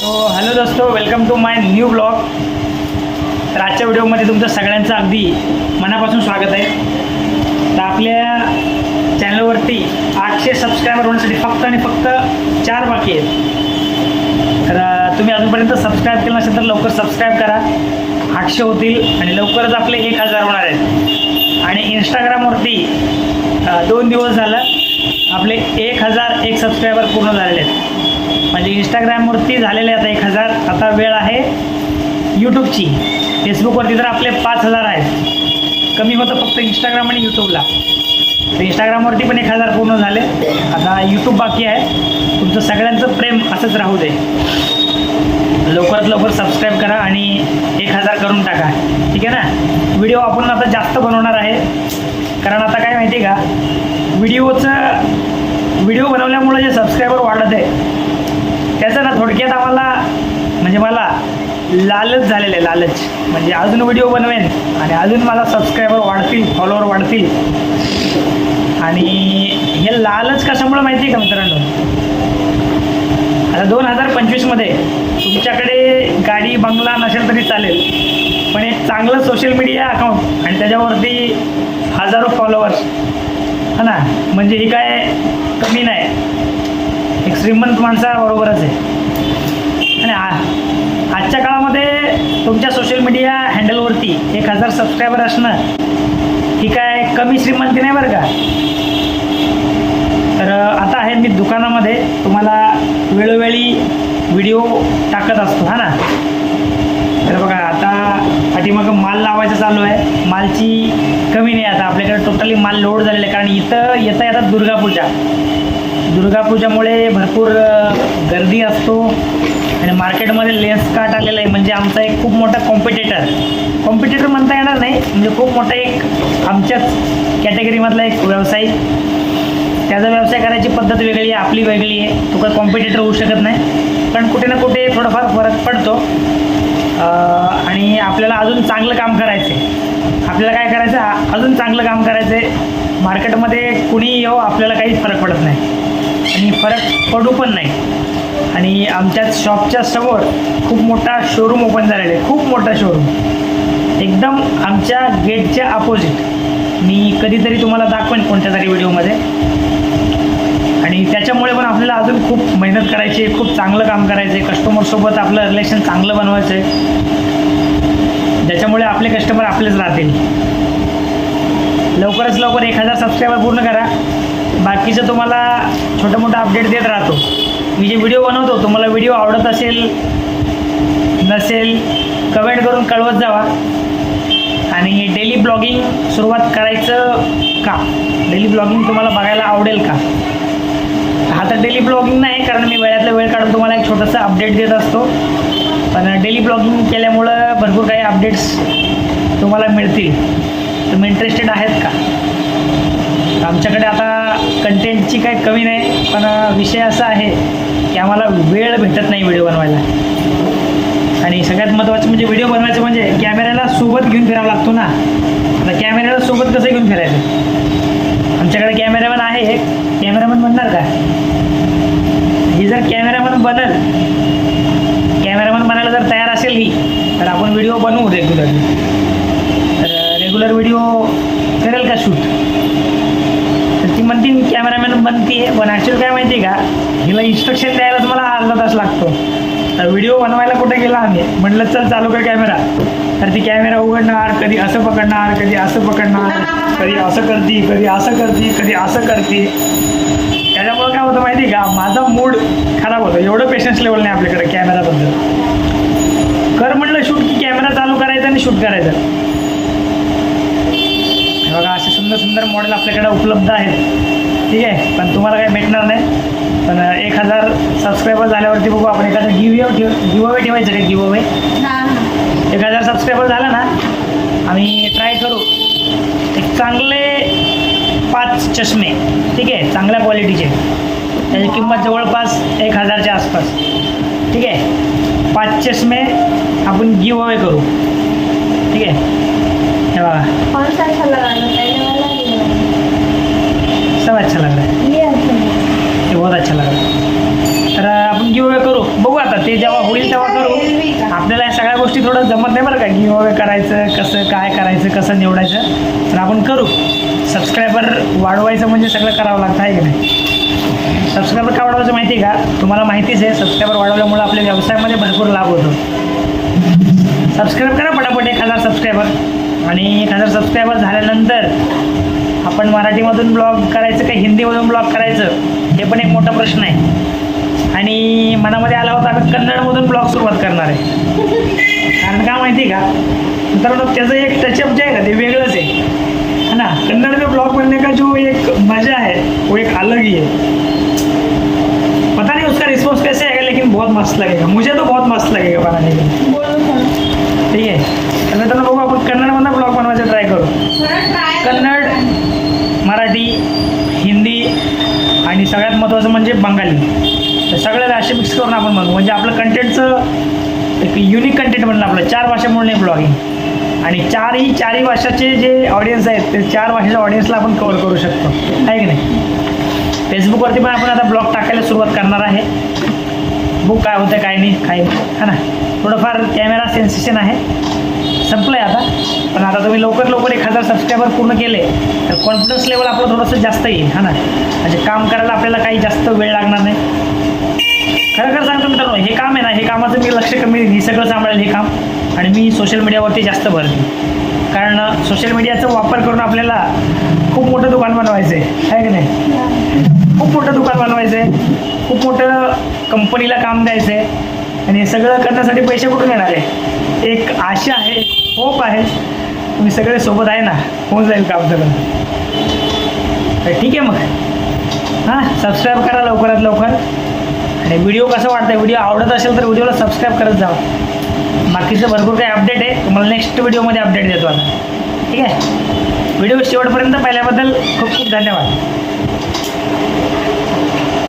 तो हॅलो दोस्तो welcome to my new blog तर आजच्या व्हिडिओमध्ये तुमचं सगळ्यांचं अगदी मनापासून स्वागत आहे. तर आपल्या चॅनलवरती आठशे सबस्क्रायबर होण्यासाठी फक्त आणि फक्त चार बाकी आहेत. तर तुम्ही अजूनपर्यंत सबस्क्राईब केलं नसेल तर लवकर सबस्क्राईब करा. आठशे होतील आणि लवकरच आपले एक हजार होणार आहेत. आणि इंस्टाग्रामवरती दोन दिवस झालं. आपले एक हजार एक सबस्क्रायबर पूर्ण झालेले आहेत. म्हणजे इंस्टाग्रामवरती झालेले आता एक हजार. आता वेळ आहे यूट्यूबची फेसबुकवरती तर आपले पाच हजार आहेत. कमी होतं फक्त इंस्टाग्राम आणि यूट्यूबला तर इंस्टाग्रामवरती पण एक हजार पूर्ण झाले. आता यूट्यूब बाकी आहे. तुमचं सगळ्यांचं प्रेम असंच राहू दे. लवकरात लवकर सबस्क्राईब करा आणि एक हजार करून टाका. ठीक आहे ना? व्हिडिओ आपण आता जास्त बनवणार आहे. कारण आता काय माहिती आहे का? व्हिडिओचं व्हिडिओ बनवल्यामुळे जे सबस्क्रायबर वाढत आहे त्याचं ना थोडक्यात आम्हाला म्हणजे मला लालच झालेलं आहे लालच. म्हणजे अजून व्हिडिओ बनवेन आणि अजून मला सबस्क्रायबर वाढतील फॉलोअर वाढतील. आणि हे लालच कशामुळे माहिती आहे का मित्रांनो? आता दोन हजार पंचवीसमध्ये तुमच्याकडे गाडी बंगला नसेल तरी चालेल पण एक चांगलं सोशल मीडिया अकाउंट आणि त्याच्यावरती हजारो फॉलोअर्स हा ना म्हणजे ही काय कमी नाही. एक श्रीमंत माणसाबरोबरच आहे. आणि आजच्या काळामध्ये तुमच्या सोशल मीडिया हँडलवरती एक हजार सबस्क्रायबर असणं ही काय कमी श्रीमंती नाही बरं का? तर आता आहे मी दुकानामध्ये तुम्हाला वेळोवेळी व्हिडिओ टाकत असतो हा ना? तर बघा आता पाठीमागं माल लावायचं चालू आहे. मालची कमी नाही आता आपल्याकडे टोटली माल लोड झालेला आहे. कारण इथं येता येतात दुर्गापूजा दुर्गापूजामुळे भरपूर गर्दी असतो आणि मार्केटमध्ये लेन्स काट आलेला आहे. म्हणजे आमचा एक खूप मोठा कॉम्पिटेटर कॉम्पिटेटर म्हणता येणार नाही. म्हणजे खूप मोठा एक आमच्याच कॅटेगरीमधला एक व्यवसाय. त्याचा व्यवसाय करायची पद्धत वेगळी आहे आपली वेगळी आहे. तो काही कॉम्पिटेटर होऊ शकत नाही. पण कुठे ना कुठे थोडाफार फरक पडतो. आणि आपल्याला अजून चांगलं काम करायचं आहे आपल्याला काय करायचं आहे अजून चांगलं काम करायचं आहे मार्केटमध्ये कुणी येऊ आपल्याला काहीच फरक पडत नाही. आणि फरक पडू पण नाही. आणि आमच्या शॉपच्या समोर खूप मोठा शोरूम ओपन झालेला आहे. खूप मोठा शोरूम एकदम आमच्या गेटच्या अपोजिट मी कधीतरी तुम्हाला दाखवेन कोणत्या तरी व्हिडिओमध्ये आणि त्याच्यामुळे पण आपल्याला अजून खूप मेहनत करायची आहे खूप चांगलं काम करायचं आहे. कस्टमरसोबत आपलं रिलेशन चांगलं बनवायचं आहे. ज्याच्यामुळे आपले कस्टमर आपलेच राहतील. लवकरच लवकर एक हजार सबस्क्रायबर पूर्ण करा. बाकीचं तुम्हाला छोटं मोठं अपडेट देत राहतो. मी जे व्हिडिओ बनवतो तुम्हाला व्हिडिओ आवडत असेल नसेल कमेंट करून कळवत जावा. आणि डेली ब्लॉगिंग सुरुवात करायचं का? डेली ब्लॉगिंग तुम्हाला बघायला आवडेल का? हा तर डेली ब्लॉगिंग नाही कारण मी वेळातला वेळ काढून तुम्हाला एक छोटंसं अपडेट देत असतो. पण डेली ब्लॉगिंग केल्यामुळं भरपूर काही अपडेट्स तुम्हाला मिळतील. तुम्ही इंटरेस्टेड आहेत का? आमच्याकडे आता कंटेंटची काही कमी नाही पण विषय असा आहे की आम्हाला वेळ भेटत नाही व्हिडिओ बनवायला. आणि सगळ्यात महत्त्वाचं म्हणजे व्हिडिओ बनवायचं म्हणजे कॅमेऱ्याला सोबत घेऊन फिरावं लागतो ना. आता कॅमेऱ्याला सोबत कसं घेऊन फिरायचं? आमच्याकडे कॅमेरामॅन आहे एक. कॅमेरामन बनणार का? ही जर कॅमेरामन बनल कॅमेरामन बनायला जर तयार असेल ही तर आपण व्हिडिओ बनवू रेग्युलर तर रेग्युलर व्हिडिओ करेल का शूट तर ती म्हणते मी कॅमेरामॅन बनते पण ॲक्च्युअल काय माहिती आहे का? हिला इन्स्ट्रक्शन द्यायलाच मला अर्धा तास लागतो. व्हिडिओ बनवायला कुठे गेला आम्ही? म्हटलं चल चालू कर कॅमेरा. तर ती कॅमेरा उघडणार कधी असं पकडणार कधी असं पकडणार कधी असं करते कधी असं करते कधी असं करते. त्याच्यामुळं काय होतं माहिती आहे का? माझा मूड खराब होतो. एवढं पेशन्स लेवल नाही आपल्याकडे कॅमेराबद्दल. कर म्हटलं शूट की कॅमेरा चालू करायचा आणि शूट करायचं. बघा असे सुंदर सुंदर मॉडेल आपल्याकडे उपलब्ध आहेत. ठीक आहे? पण तुम्हाला काही भेटणार नाही. पण एक हजार सबस्क्रायबर झाल्यावरती बघू आपण एखादं गिव ठेव गिव अवे ठेवायचं का गिव अवे एक हजार सबस्क्रायबर झाला ना? आम्ही ट्राय करू. एक चांगले पाच चष्मे ठीक आहे? चांगल्या क्वालिटीचे त्याची किंमत जवळपास एक हजारच्या आसपास. ठीक आहे? पाच चष्मे आपण गिव अवे करू. ठीक आहे? हे बघा? सब अच्छा लग रहा ये अच्छा लगा हे बहुत अच्छा लगा तर आपण गिव्ह अवे करू. बघू आता ते जेव्हा होईल तेव्हा करू. आपल्याला या सगळ्या गोष्टी थोडं जमत नाही बरं का. गिव्ह करायचं कसं काय करायचं कसं निवडायचं. तर आपण करू. सबस्क्रायबर वाढवायचं म्हणजे सगळं करावं लागतं आहे की नाही? सबस्क्रायबर का वाढवायचं माहिती आहे का? तुम्हाला माहितीच आहे सबस्क्रायबर वाढवल्यामुळे आपल्या व्यवसायामध्ये भरपूर लाभ होतो. सबस्क्राईब करा पटापट एक हजार सबस्क्रायबर आणि एक हजार सबस्क्रायबर झाल्यानंतर आपण मराठीमधून ब्लॉग करायचं का हिंदीमधून ब्लॉग करायचं? हे पण एक मोठा प्रश्न आहे. आणि मनामध्ये आला होता आम्ही कन्नडमधून ब्लॉग सुरुवात करणार आहे. कारण का माहिती आहे का? मित्रांनो त्याचं एक टचअप जे आहे ना ते वेगळंच आहे. है ना कन्नड में ब्लॉग बनने का जो एक मज़ा है वो एक अलग ही है पता नहीं उसका रिस्पॉन्स कैसे आएगा लेकिन बहुत मस्त लगेगा. मुझे तो बहुत मस्त लगेगा बनाने के लिए. ठीक आहे तर मित्रांनो बघू आपण कन्नडमधनं ब्लॉग बनवायचा ट्राय करू. कन्नड आणि सगळ्यात महत्त्वाचं म्हणजे बंगाली. तर सगळ्याला असे मिक्स करून आपण म्हणू म्हणजे आपलं कंटेंटचं एक युनिक कंटेंट म्हणलं आपलं. चार भाषांमुळे ब्लॉगिंग आणि चारही चारही भाषाचे जे ऑडियन्स आहेत ते चार भाषेच्या ऑडियन्सला आपण कवर करू शकतो. आहे की नाही? फेसबुकवरती पण आपण आता ब्लॉग टाकायला सुरुवात करणार आहे. बुक काय होतं काय नाही काय नाही. है ना? थोडंफार कॅमेरा सेन्सेशन आहे. संपलं आहे आता. पण आता तुम्ही लवकर लवकर एक हजार सबस्क्रायबर पूर्ण केले तर कॉन्फिडन्स लेवल आपलं थोडंसं जास्त येईल हा ना? म्हणजे काम करायला आपल्याला काही जास्त वेळ लागणार नाही. खरं खरं सांगतो मित्रांनो हे काम आहे ना हे कामाचं मी लक्ष कमी हे सगळं सांभाळेल हे काम. आणि मी सोशल मीडियावरती जास्त भर देईन. कारण सोशल मीडियाचा वापर करून आपल्याला खूप मोठं दुकान बनवायचं आहे आहे की नाही? खूप मोठं दुकान बनवायचं आहे खूप मोठं कंपनीला काम द्यायचं आहे आणि हे सगळं करण्यासाठी पैसे कुठून येणार आहे? एक आशा आहे एक होप आहे. तुम्ही सगळे सोबत आहे ना? होऊन जाईल काम सगळं. तर ठीक आहे मग. हां सबस्क्राईब करा लवकरात लवकर. आणि व्हिडिओ कसं वाटतं व्हिडिओ आवडत असेल तर व्हिडिओला सबस्क्राईब करत जा. बाकीचं भरपूर काही अपडेट आहे. तुम्हाला नेक्स्ट व्हिडिओमध्ये अपडेट देतो आता. ठीक आहे? व्हिडिओ शेवटपर्यंत पाहिल्याबद्दल खूप खूप धन्यवाद.